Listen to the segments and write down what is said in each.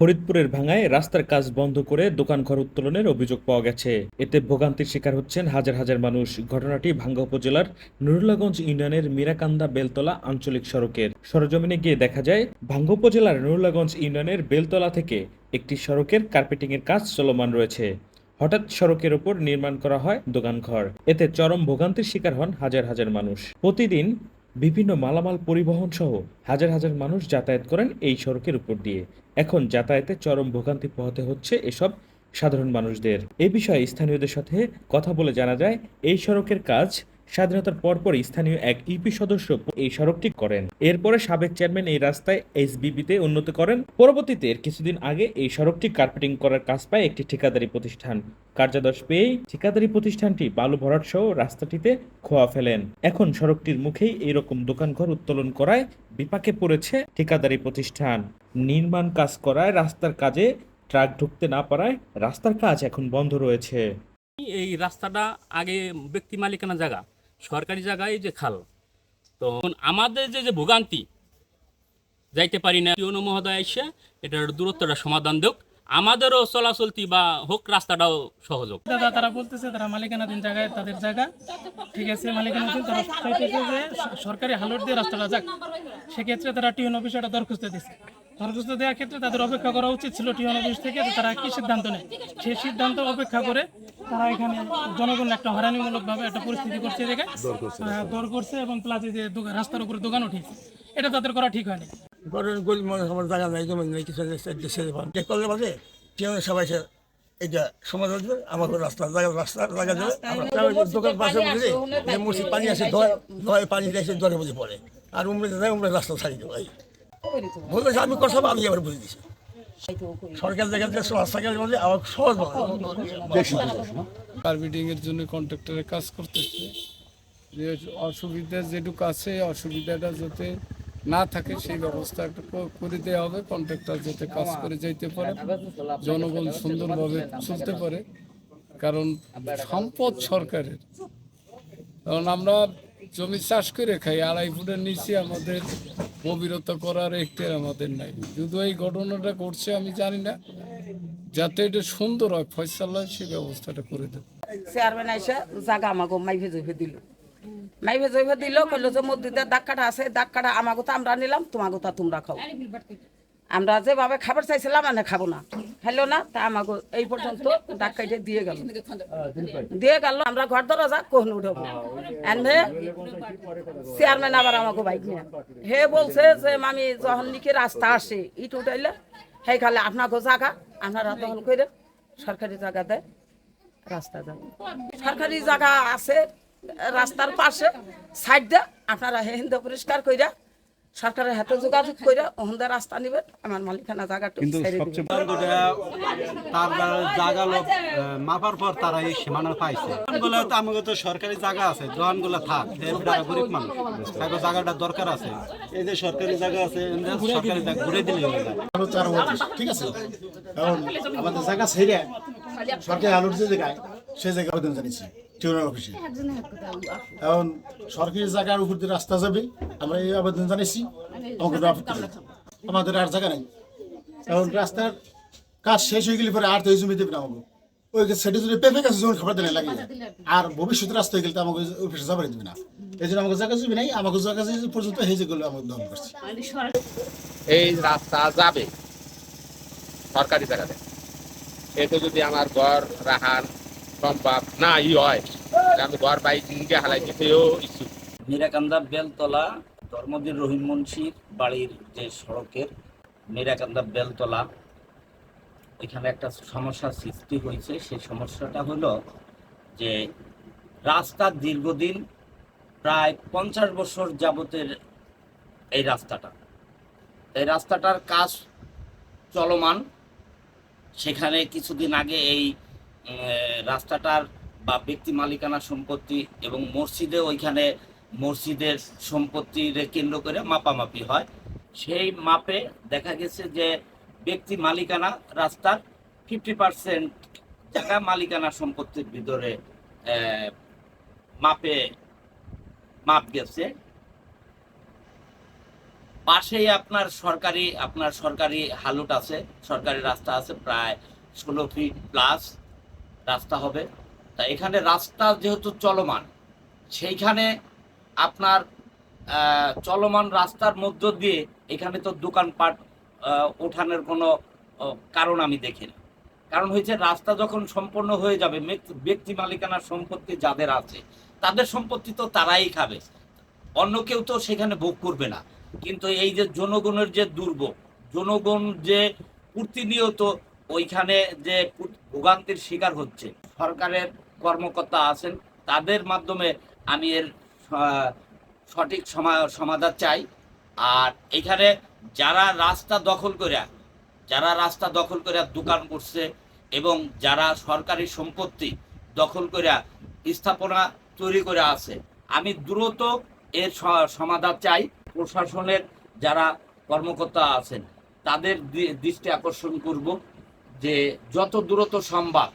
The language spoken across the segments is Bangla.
ফরিদপুরের ভাঙায় রাস্তার কাজ বন্ধ করে দোকানঘর উত্তোলনের অভিযোগ পাওয়া গেছে। এতে ভোগান্তির শিকার হচ্ছেন হাজার হাজার মানুষ। ঘটনাটি ভাঙ্গা উপজেলার নুরুল্লাগঞ্জ ইউনিয়নের মিরাকান্দা বেলতলা আঞ্চলিক সড়কের। সরজমিনে গিয়ে দেখা যায়, ভাঙ্গা উপজেলার নুরুল্লাগঞ্জ ইউনিয়নের বেলতলা থেকে একটি সড়কের কার্পেটিংয়ের কাজ চলমান রয়েছে। হঠাৎ সড়কের ওপর নির্মাণ করা হয় দোকানঘর। এতে চরম ভোগান্তির শিকার হন হাজার হাজার মানুষ। প্রতিদিন বিভিন্ন মালামাল পরিবহন সহ হাজার হাজার মানুষ যাতায়াত করেন এই সড়কের উপর দিয়ে। এখন যাতায়াতে চরম ভোগান্তি পোহাতে হচ্ছে এসব সাধারণ মানুষদের। এ বিষয়ে স্থানীয়দের সাথে কথা বলে জানা যায়, এই সড়কের কাজ স্বাধীনতার পরপরই স্থানীয় এক ইউপি সদস্য এই সড়কটি করেন। এরপরে সাবেক চেয়ারম্যান এই রাস্তায় এসবিবিতে উন্নত করেন। পরবর্তীতে এর কিছুদিন আগে এই সড়কটি কার্পেটিং করার কাজ পায় একটি ঠিকাদারি প্রতিষ্ঠান। কার্যাদশ পেয়েই ঠিকাদারি প্রতিষ্ঠানটি বালু ভরাট সহ রাস্তাটিতে খোয়া ফেলেন। এখন সড়কটির মুখেই এইরকম দোকানঘর উত্তোলন করায় বিপাকে পড়েছে ঠিকাদারি প্রতিষ্ঠান। নির্মাণ কাজ করায় রাস্তার কাজে ট্রাক ঢুকতে না পারায় রাস্তার কাজ এখন বন্ধ রয়েছে। এই রাস্তাটা আগে ব্যক্তি মালিকানা জায়গা। সরকারি জায়গায় যে খাল, তো আমাদের যে যে ভোগান্তি, যাইতে পারি না। ইউনো মহোদয় এসে এটার দূরত্বটা সমাধান দেখ আমাদেরও চলাচলতি বা হোক, রাস্তাটাও সহজ হোক। দাদা, তারা বলতেছে তারা মালিকানাধীন জায়গায় তাদের জায়গা। ঠিক আছে, মালিকানাধীন তারা যে সরকারি হালট দিয়ে রাস্তাটা যাক। সেক্ষেত্রে তারা টিউন অফিসে একটা দরখাস্ত দিচ্ছে দরখাস্ত দেওয়ার ক্ষেত্রে তাদের অপেক্ষা করা উচিত ছিল টিউন অফিস থেকে তারা কি সিদ্ধান্ত নেয়। সেই সিদ্ধান্ত অপেক্ষা করে তারা এখানে জনগণ একটা হয়রানিমূলকভাবে একটা পরিস্থিতি করছে দেখে দর করছে এবং প্লাজে যে রাস্তার উপরে দোকান উঠিয়েছে এটা তাদের করা ঠিক হয়নি। গরিব গরিব মানুষ আমার জায়গা নাই জমি নেই কিছু নেই দেশে দেবেন যে করলে বাজে কেউ সবাই এটা সমাধান দেবে আমাকে রাস্তা জায়গা রাস্তা জায়গা দেবে আমরা তাও ওই দোকান পাশে বুঝলি যে মসজিদ পানি আসে ধোয় ধোয় পানি এসে জলে বুঝে পড়ে। আর উমরে যায় উমরে রাস্তা দেবো আমি কথা আমি আবার বুঝে দিছি। সরকার জায়গা থেকে রাস্তা গেলে বলে আমার সহজ এর জন্য কন্ট্রাক্টরে কাজ করতেছে। যে অসুবিধা যেটুকু আছে, অসুবিধাটা যাতে না থাকে, সেই ব্যবস্থা একটা করে দেওয়া হবে। কন্ট্রাক্টর যাতে কাজ করে যাইতে পারে জনগণ সুন্দরভাবে চলতে পারে। কারণ সম্পদ সরকারের। কারণ আমরা জমি চাষ করে খাই, আড়াই ফুটের নিচে আমাদের গভীরতা করার একটের আমাদের নাই। যদিও এই ঘটনাটা করছে আমি জানি না। যাতে এটা সুন্দর হয়, ফয়সালা সে ব্যবস্থাটা করে দেবে। চেয়ারম্যান এসে জাগা আমাকে মাইভে জৈভে দিল। মাইভে জৈভে দিল, কইলো যে মসজিদের দাগ কাটা আছে দাগ কাটা আমাকে তো আমরা নিলাম তোমাকে তা তোমরা খাও। আমরা যেভাবে খাবার চাইছিলাম মানে খাব না। খাইলো না তা আমাকে এই পর্যন্ত কাটে দিয়ে গেল। দিয়ে গেল আমরা ঘর দরজা কোহন উঠবো? এনে চেয়ারম্যান আবার আমাকে বাইক নিয়ে। হে বলছে যে মামি যখন নাকি রাস্তা আসে ইট উঠাইলে সেই খালে আপনাকে জায়গা আপনারা দখল করে সরকারি জায়গা দেয় রাস্তা যাবে সরকারি জায়গা আছে রাস্তার পাশে সাইড দিয়ে আপনারা হিন্দ পরিষ্কার কইরা সরকারের হাতে যোগাযোগ কইরা ওখান রাস্তা নিবেন আমার মালিকানা জায়গাটা ছেড়ে দিবেন। তার জায়গা লোক মাপার পর তারা এই সীমানা পাইছে। বলে তো আমাকে তো সরকারি জায়গা আছে দোকানগুলো থাক গরিব মানুষ তাকে জায়গাটা দরকার আছে। এই যে সরকারি জায়গা আছে সরকারি জায়গা ঘুরে দিলে হয়ে যায়। ঠিক আছে? কারণ আমাদের জায়গা ছেড়ে সরকারি আলুর যে জায়গায় সেই জায়গায় আবেদন জানিয়েছি টিউনার অফিসে। এখন সরকারি জায়গার উপর দিয়ে রাস্তা যাবে আমরা এই আবেদন জানিয়েছি আমাকে। আমাদের আর জায়গা নেই। এখন রাস্তার কাজ শেষ হয়ে গেলে পরে আর তো এই জমি দেবে না আমাকে। ওই সেটি যদি পেপে কাছে যখন খাবার দেনে লাগে আর ভবিষ্যতে রাস্তা হয়ে গেলে তো আমাকে অফিসে যাবার দিবে না। এই জন্য আমাকে জায়গা জমি নেই। আমাকে জায়গা পর্যন্ত এই যেগুলো আমাকে করছে। এই রাস্তা যাবে। সরকারি জায়গাতে। এতে যদি আমার ঘর রাখান সম্ভব না ই হয় আমি ঘর বাইক নিয়ে হালাই দিতেও ইচ্ছুক। মিরাকান্দা বেলতলা, ধর্মবীর রহিম মুন্সির বাড়ির যে সড়কের মিরাকান্দা বেলতলা, এখানে একটা সমস্যার সৃষ্টি হয়েছে। সেই সমস্যাটা হলো যে রাস্তা দীর্ঘদিন প্রায় পঞ্চাশ বছর যাবতের এই রাস্তাটা। এই রাস্তাটার কাজ চলমান। সেখানে কিছুদিন আগে এই রাস্তাটার বা ব্যক্তি মালিকানা সম্পত্তি এবং মসজিদে ওইখানে মসজিদের সম্পত্তির কেন্দ্র করে মাপামাপি হয়। সেই মাপে দেখা গেছে যে ব্যক্তি মালিকানা রাস্তার ফিফটি পার্সেন্ট জায়গা মালিকানা সম্পত্তির ভিতরে মাপে মাপ গেছে। পাশেই আপনার সরকারি আপনার সরকারি হালুট আছে, সরকারি রাস্তা আছে, প্রায় ষোলো ফিট প্লাস রাস্তা হবে। তা এখানে রাস্তা যেহেতু চলমান, সেইখানে আপনার চলমান রাস্তার মধ্য দিয়ে এখানে তো দোকানপাট ওঠানোর কোনো কারণ আমি দেখি না। কারণ হয়েছে রাস্তা যখন সম্পন্ন হয়ে যাবে ব্যক্তি- মালিকানার সম্পত্তি যাদের আছে, তাদের সম্পত্তি তো তারাই খাবে। অন্য কেউ তো সেখানে ভোগ করবে না। কিন্তু এই যে জনগণের যে দুর্ভোগ, জনগণ যে প্রতিনিয়ত ওইখানে যে ভোগান্তির শিকার হচ্ছে, সরকারের কর্মকর্তা আছেন, তাদের মাধ্যমে আমি এর সঠিক সমা- সমাধান চাই। আর এখানে যারা রাস্তা দখল করে যারা রাস্তা দখল করে দোকান করছে এবং যারা সরকারি সম্পত্তি দখল করে স্থাপনা তৈরি করে আছে, আমি দ্রুত এর সমাধান চাই। প্রশাসনের যারা কর্মকর্তা আছেন, তাদের দৃষ্টি আকর্ষণ করব যে যত দ্রুত সম্ভব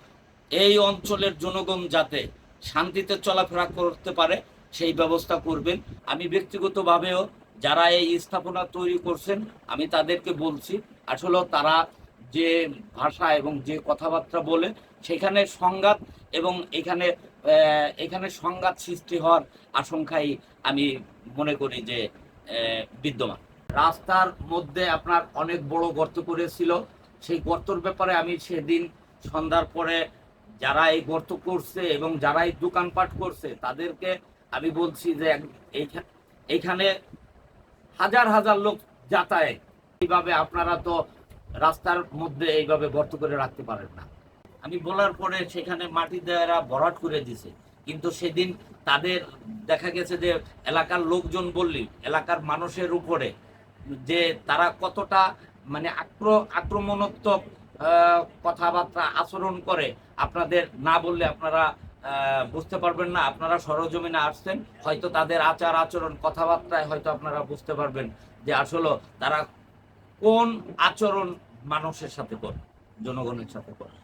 এই অঞ্চলের জনগণ যাতে শান্তিতে চলাফেরা করতে পারে সেই ব্যবস্থা করবেন। আমি ব্যক্তিগতভাবেও যারা এই স্থাপনা তৈরি করছেন, আমি তাদেরকে বলছি, আসলে তারা যে ভাষা এবং যে কথাবার্তা বলে, সেখানে সংঘাত এবং এখানে এখানে সংঘাত সৃষ্টি হওয়ার আশঙ্কাই আমি মনে করি যে বিদ্যমান। রাস্তার মধ্যে আপনার অনেক বড় গর্ত করেছিল সেই গর্তর ব্যাপারে আমি সেদিন সন্ধ্যার পরে যারা এই গর্ত করছে এবং যারা এই দোকানপাট করছে, তাদেরকে আমি বলছি যে এইখানে হাজার হাজার লোক যাতায়াত। এইভাবে আপনারা তো রাস্তার মধ্যে এইভাবে গর্ত করে রাখতে পারেন না। আমি বলার পরে সেখানে মাটি দেওয়ারা ভরাট করে দিছে। কিন্তু সেদিন তাদের দেখা গেছে যে এলাকার লোকজন বললি, এলাকার মানুষের উপরে যে তারা কতটা মানে আক্র আক্রমণাত্মক কথাবার্তা আচরণ করে, আপনাদের না বললে আপনারা বুঝতে পারবেন না, আপনারা সরজমিনে আসছেন, হয়তো তাদের আচার আচরণ, কথাবার্তায় হয়তো আপনারা বুঝতে পারবেন যে আসলে তারা কোন আচরণ মানুষের সাথে করে, জনগণের সাথে করে।